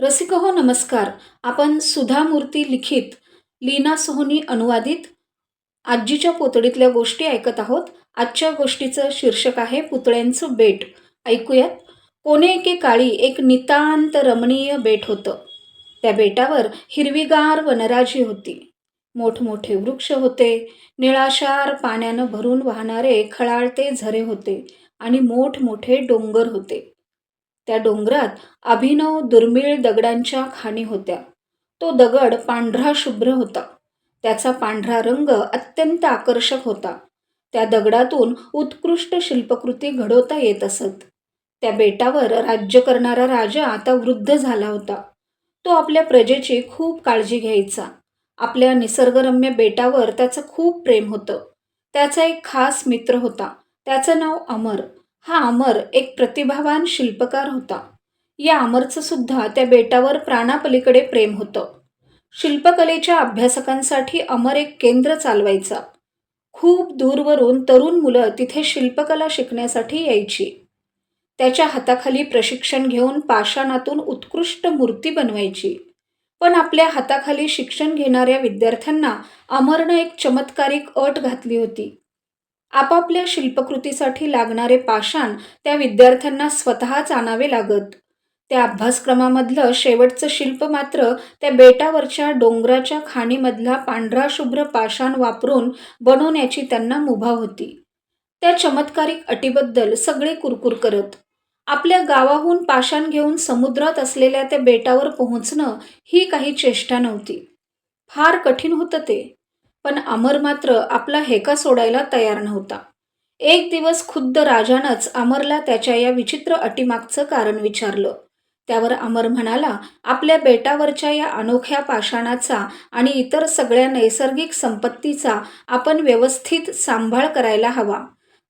रसिक हो नमस्कार. आपण सुधा मूर्ती लिखित लीना सोहनी अनुवादित आजीच्या पुतळीतल्या गोष्टी ऐकत आहोत. आजच्या गोष्टीचं शीर्षक आहे पुतळ्यांचं बेट. ऐकूयात. कोणे एके काळी एक नितांत रमणीय बेट होतं. त्या बेटावर हिरवीगार वनराजी होती. मोठमोठे वृक्ष होते. निळाशार पाण्यानं भरून वाहणारे खळाळते झरे होते आणि मोठमोठे डोंगर होते. त्या डोंगरात अभिनव दुर्मिळ दगडांच्या खाणी होत्या. तो दगड पांढरा शुभ्र होता. त्याचा पांढरा रंग अत्यंत आकर्षक होता. त्या दगडातून उत्कृष्ट शिल्पकृती घडवता येत असत. त्या बेटावर राज्य करणारा राजा आता वृद्ध झाला होता. तो आपल्या प्रजेची खूप काळजी घ्यायचा. आपल्या निसर्गरम्य बेटावर त्याचं खूप प्रेम होतं. त्याचा एक खास मित्र होता. त्याचं नाव अमर. हा अमर एक प्रतिभावान शिल्पकार होता. या अमरचं सुद्धा त्या बेटावर प्राणापलीकडे प्रेम होतं. शिल्पकलेच्या अभ्यासकांसाठी अमर एक केंद्र चालवायचा. खूप दूरवरून तरुण मुलं तिथे शिल्पकला शिकण्यासाठी यायची. त्याच्या हाताखाली प्रशिक्षण घेऊन पाषाणातून उत्कृष्ट मूर्ती बनवायची. पण आपल्या हाताखाली शिक्षण घेणाऱ्या विद्यार्थ्यांना अमरनं एक चमत्कारिक अट घातली होती. आपापल्या शिल्पकृतीसाठी लागणारे पाषाण त्या विद्यार्थ्यांना स्वतःच आणावे लागत. त्या अभ्यासक्रमामधलं शेवटचं शिल्प मात्र त्या बेटावरच्या डोंगराच्या खाणीमधला पांढरा शुभ्र पाषाण वापरून बनवण्याची त्यांना मुभा होती. त्या चमत्कारिक अटीबद्दल सगळे कुरकुर करत. आपल्या गावाहून पाषाण घेऊन समुद्रात असलेल्या त्या बेटावर पोहोचणं ही काही चेष्टा नव्हती. फार कठीण होतं ते. पण अमर मात्र आपला हेका सोडायला तयार नव्हता. एक दिवस खुद्द राजानंच अमरला त्याच्या या विचित्र अटीमागचं कारण विचारलं. त्यावर अमर म्हणाला आपल्या बेटावरच्या या अनोख्या पाषाणाचा आणि इतर सगळ्या नैसर्गिक संपत्तीचा आपण व्यवस्थित सांभाळ करायला हवा.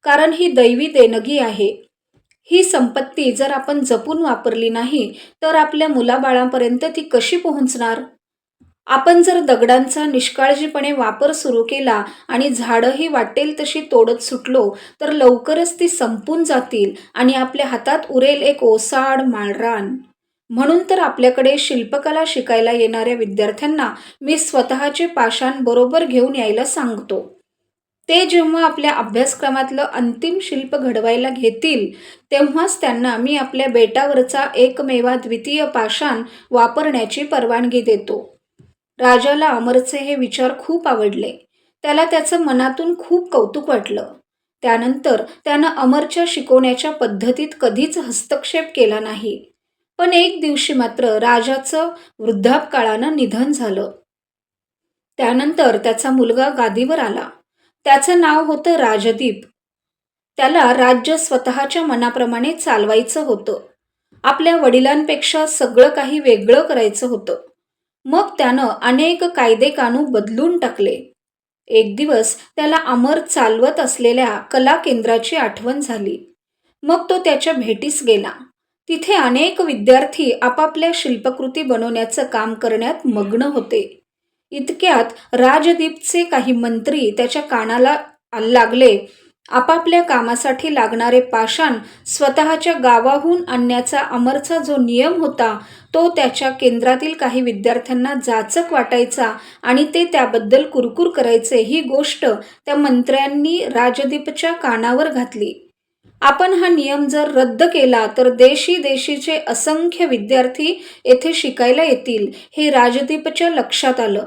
कारण ही दैवी देणगी आहे. ही संपत्ती जर आपण जपून वापरली नाही तर आपल्या मुलाबाळांपर्यंत ती कशी पोहोचणार? आपण जर दगडांचा निष्काळजीपणे वापर सुरू केला आणि झाडंही वाटेल तशी तोडत सुटलो तर लवकरच ती संपून जातील आणि आपल्या हातात उरेल एक ओसाड माळरान. म्हणून तर आपल्याकडे शिल्पकला शिकायला येणाऱ्या विद्यार्थ्यांना मी स्वतःचे पाषाण बरोबर घेऊन यायला सांगतो. ते जेव्हा आपल्या अभ्यासक्रमातलं अंतिम शिल्प घडवायला घेतील तेव्हाच त्यांना मी आपल्या बेटावरचा एकमेवा द्वितीय पाषाण वापरण्याची परवानगी देतो. राजाला अमरचे हे विचार खूप आवडले. त्याला त्याचं मनातून खूप कौतुक वाटलं. त्यानंतर त्यानं अमरच्या शिकवण्याच्या पद्धतीत कधीच हस्तक्षेप केला नाही. पण एक दिवशी मात्र राजाचं वृद्धापकाळानं निधन झालं. त्यानंतर त्याचा मुलगा गादीवर आला. त्याचं नाव होतं राजदीप. त्याला राज्य स्वतःच्या मनाप्रमाणे चालवायचं होतं. आपल्या वडिलांपेक्षा सगळं काही वेगळं करायचं होतं. मग त्यानं अनेक कायदे कानू बदलून टाकले. एक दिवस त्याला अमर चालवत असलेल्या कला केंद्राची आठवण झाली. मग तो त्याच्या भेटीस गेला. तिथे अनेक विद्यार्थी आपापल्या शिल्पकृती बनवण्याचं काम करण्यात मग्न होते. इतक्यात राजदीपचे काही मंत्री त्याच्या कानाला लागले. आपापल्या कामासाठी लागणारे पाषाण स्वतःच्या गावाहून आणण्याचा अमरचा जो नियम होता तो त्याच्या केंद्रातील काही विद्यार्थ्यांना जाचक वाटायचा आणि ते त्याबद्दल कुरकुर करायचे ही गोष्ट त्या मंत्र्यांनी राजदीपच्या कानावर घातली. आपण हा नियम जर रद्द केला तर देशी देशीचे असंख्य विद्यार्थी येथे शिकायला येतील हे राजदीपच्या लक्षात आलं.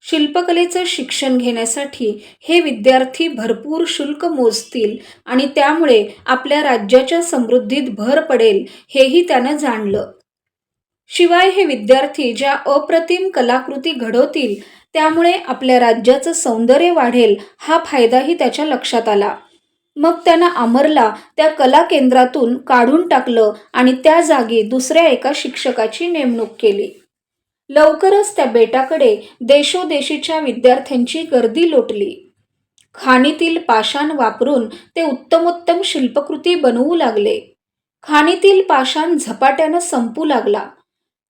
शिल्पकलेचं शिक्षण घेण्यासाठी हे विद्यार्थी भरपूर शुल्क मोजतील आणि त्यामुळे आपल्या राज्याच्या समृद्धीत भर पडेल हेही त्यानं जाणलं. शिवाय हे विद्यार्थी ज्या अप्रतिम कलाकृती घडवतील त्यामुळे आपल्या राज्याचं सौंदर्य वाढेल हा फायदाही त्याच्या लक्षात आला. मग त्यानं अमरला त्या कला केंद्रातून काढून टाकलं आणि त्या जागी दुसऱ्या एका शिक्षकाची नेमणूक केली. लवकरच त्या बेटाकडे देशोदेशीच्या विद्यार्थ्यांची गर्दी लोटली. खाणीतील पाषाण वापरून ते उत्तमोत्तम शिल्पकृती बनवू लागले. खाणीतील पाषाण झपाट्यानं संपू लागला.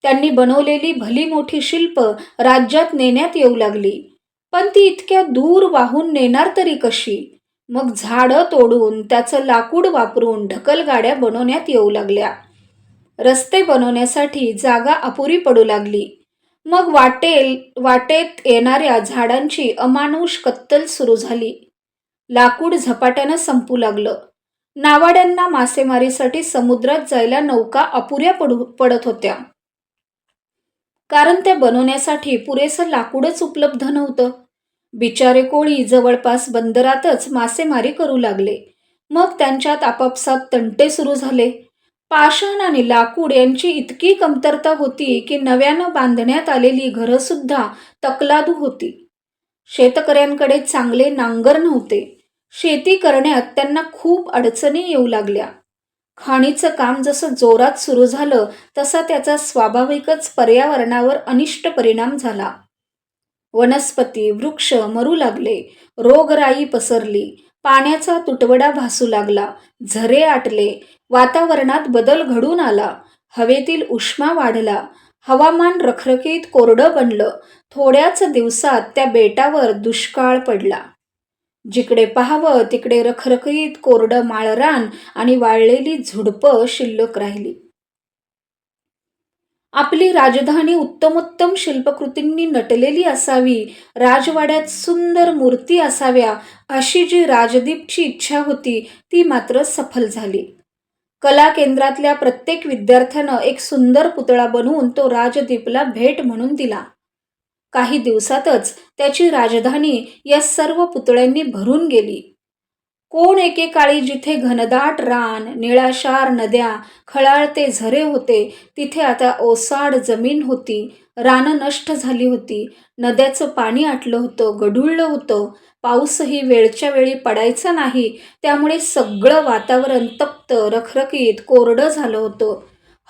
त्यांनी बनवलेली भली मोठी शिल्प राज्यात नेण्यात येऊ लागली. पण ती इतक्या दूर वाहून नेणार तरी कशी? मग झाडं तोडून त्याचं लाकूड वापरून ढकलगाड्या बनवण्यात येऊ लागल्या. रस्ते बनवण्यासाठी जागा अपुरी पडू लागली. मग वाटेल वाटेत येणाऱ्या झाडांची अमानुष कत्तल सुरू झाली. लाकूड झपाट्यानं संपू लागलं. नावाड्यांना मासेमारीसाठी समुद्रात जायला नौका अपुऱ्या पडू पडत होत्या. कारण त्या बनवण्यासाठी पुरेसं लाकूडच उपलब्ध नव्हतं. बिचारे कोळी जवळपास बंदरातच मासेमारी करू लागले. मग त्यांच्यात आपापसात तंटे सुरू झाले. पाषाण आणि लाकूड यांची इतकी कमतरता होती की नव्यानं बांधण्यात आलेली घरंसुद्धा तकलादू होती. शेतकऱ्यांकडे चांगले नांगर नव्हते. शेती करण्यात त्यांना खूप अडचणी येऊ लागल्या. खाणीचं काम जसं जोरात सुरू झालं तसा त्याचा स्वाभाविकच पर्यावरणावर अनिष्ट परिणाम झाला. वनस्पती वृक्ष मरू लागले. रोगराई पसरली. पाण्याचा तुटवडा भासू लागला. झरे आटले. वातावरणात बदल घडून आला. हवेतील उष्मा वाढला. हवामान रखरखीत कोरडं बनलं. थोड्याच दिवसात त्या बेटावर दुष्काळ पडला. जिकडे पाहावं तिकडे रखरखीत कोरडं माळरान आणि वाळलेली झुडपं शिल्लक राहिली. आपली राजधानी उत्तमोत्तम शिल्पकृतींनी नटलेली असावी राजवाड्यात सुंदर मूर्ती असाव्या अशी जी राजदीपची इच्छा होती ती मात्र सफल झाली. कला केंद्रातल्या प्रत्येक विद्यार्थ्यानं एक सुंदर पुतळा बनवून तो राजदीपला भेट म्हणून दिला. काही दिवसातच त्याची राजधानी या सर्व पुतळ्यांनी भरून गेली. कोण एकेकाळी जिथे घनदाट रान निळाशार नद्या खळाळते झरे होते तिथे आता ओसाड जमीन होती रानं नष्ट झाली होती नद्याचं पाणी आटलं होतं गढुळलं होतं पाऊसही वेळच्या वेळी पडायचा नाही त्यामुळे सगळं वातावरण तप्त रखरखीत कोरडं झालं होतं.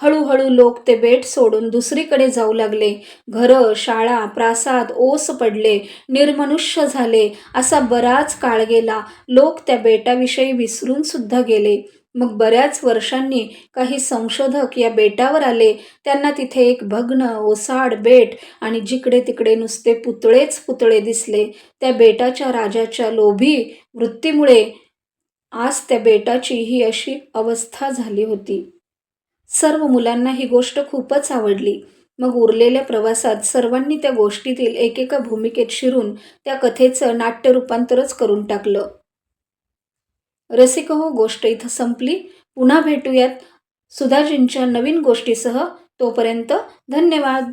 हळूहळू लोक ते बेट सोडून दुसरीकडे जाऊ लागले. घरं शाळा प्रासाद ओस पडले. निर्मनुष्य झाले. असा बराच काळ गेला. लोक त्या बेटाविषयी विसरून सुद्धा गेले. मग बऱ्याच वर्षांनी काही संशोधक या बेटावर आले. त्यांना तिथे एक भग्न ओसाड बेट आणि जिकडे तिकडे नुसते पुतळेच पुतळे दिसले. त्या बेटाच्या राजाच्या लोभी वृत्तीमुळे आज त्या बेटाची ही अशी अवस्था झाली होती. सर्व मुलांना ही गोष्ट खूपच आवडली. मग उरलेल्या प्रवासात सर्वांनी त्या गोष्टीतील एकेका भूमिकेत शिरून त्या कथेचं नाट्य रूपांतरच करून टाकलं. रसिक हो गोष्ट इथं संपली. पुन्हा भेटूयात सुधाजींच्या नवीन गोष्टीसह. तोपर्यंत धन्यवाद.